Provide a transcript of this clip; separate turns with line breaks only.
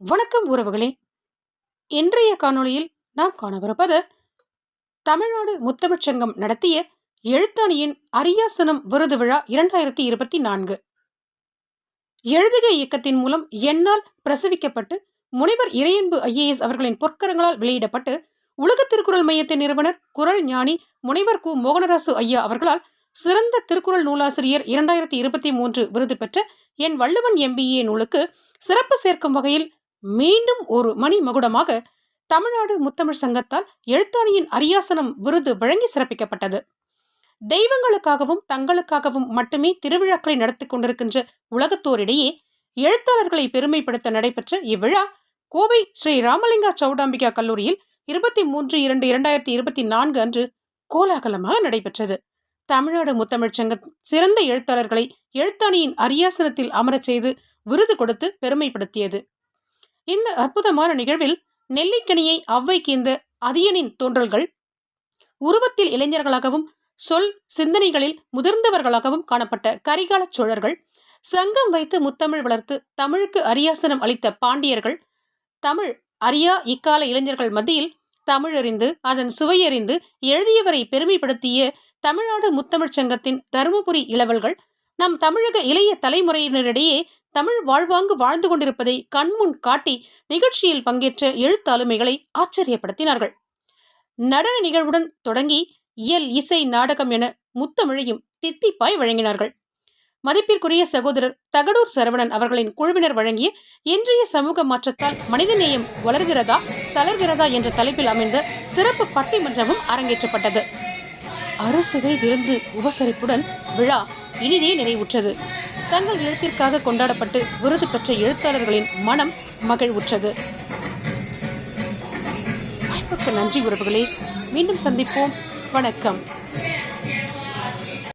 வணக்கம் உறவுகளே. இன்றைய காணொளியில் நாம் காணவிருப்பது தமிழ்நாடு முத்தமிழ்ச் சங்கம் நடத்திய எழுத்தாணியின் அரியாசனம் விருது விழா இரண்டாயிரத்தி இருபத்தி நான்கு. எழுதுக இயக்கத்தின் மூலம் என்னால் பிரசவிக்கப்பட்டு முனைவர் இறையன்பு ஐஏஎஸ் அவர்களின் பொற்கரங்களால் வெளியிடப்பட்டு உலக திருக்குறள் மையத்தின் நிறுவனர் குரல் ஞானி முனைவர் கு. மோகனராசு ஐயா அவர்களால் சிறந்த திருக்குறள் நூலாசிரியர் இரண்டாயிரத்தி இருபத்தி மூன்று விருது பெற்ற என் வள்ளுவன் எம்பிஏ நூலுக்கு சிறப்பு சேர்க்கும் வகையில் மீண்டும் ஒரு மணி மகுடமாக தமிழ்நாடு முத்தமிழ் சங்கத்தால் எழுத்தாணியின் அரியாசனம் விருது வழங்கி சிறப்பிக்கப்பட்டது. தெய்வங்களுக்காகவும் தங்களுக்காகவும் மட்டுமே திருவிழாக்களை நடத்தி கொண்டிருக்கின்ற உலகத்தோரிடையே எழுத்தாளர்களை பெருமைப்படுத்த நடைபெற்ற இவ்விழா கோவை ஸ்ரீ ராமலிங்கா சௌடாம்பிகா கல்லூரியில் இருபத்தி மூன்று இரண்டு இரண்டாயிரத்தி இருபத்தி நான்கு அன்று கோலாகலமாக நடைபெற்றது. தமிழ்நாடு முத்தமிழ் சங்க சிறந்த எழுத்தாளர்களை எழுத்தாணியின் அரியாசனத்தில் அமரச் செய்து விருது கொடுத்து பெருமைப்படுத்தியது. இந்த அற்புதமான நிகழ்வில் நெல்லிக்கனியை அவ்வை கீந்த அதியனின் தோன்றல்கள் உருவத்தில் இளைஞர்களாகவும் சொல் சிந்தனைகளில் முதிர்ந்தவர்களாகவும் காணப்பட்ட கரிகால சோழர்கள் சங்கம் வைத்து முத்தமிழ் வளர்த்து தமிழுக்கு அரியாசனம் அளித்த பாண்டியர்கள் தமிழ் அரியா இக்கால இளைஞர்கள் மத்தியில் தமிழறிந்து அதன் சுவையறிந்து எழுதியவரை பெருமைப்படுத்திய தமிழ்நாடு முத்தமிழ்ச் சங்கத்தின் தருமபுரி இளவல்கள் நம் தமிழக இளைய தலைமுறையினரிடையே தமிழ் வாழ்வாங்கு வாழ்ந்து கொண்டிருப்பதை கண்முன் காட்டி நிகழ்ச்சியில் பங்கேற்ற எழுத்தாளுமைகளை ஆச்சரியப்படுத்தினார்கள். நடன நிகழ்வுடன் தொடங்கி இயல் இசை நாடகம் என முத்தமிழையும் தித்திப்பாய் வழங்கினார்கள். மதிப்பிற்குரிய சகோதரர் தகடூர் சரவணன் அவர்களின் குழுவினர் வழங்கிய இன்றைய சமூக மாற்றத்தால் மனிதநேயம் வளர்கிறதா தளர்கிறதா என்ற தலைப்பில் அமைந்த சிறப்பு பட்டிமன்றமும் அரங்கேற்றப்பட்டது. அறுசுவை விருந்து உபசரிப்புடன் விழா இனிதே நிறைவுற்றது. தங்கள் எழுத்திற்காக கொண்டாடப்பட்டு விருது பெற்ற எழுத்தாளர்களின் மனம் மகிழ்வுற்றது. வாய்ப்புக்கு நன்றி உறவுகளே. மீண்டும் சந்திப்போம். வணக்கம்.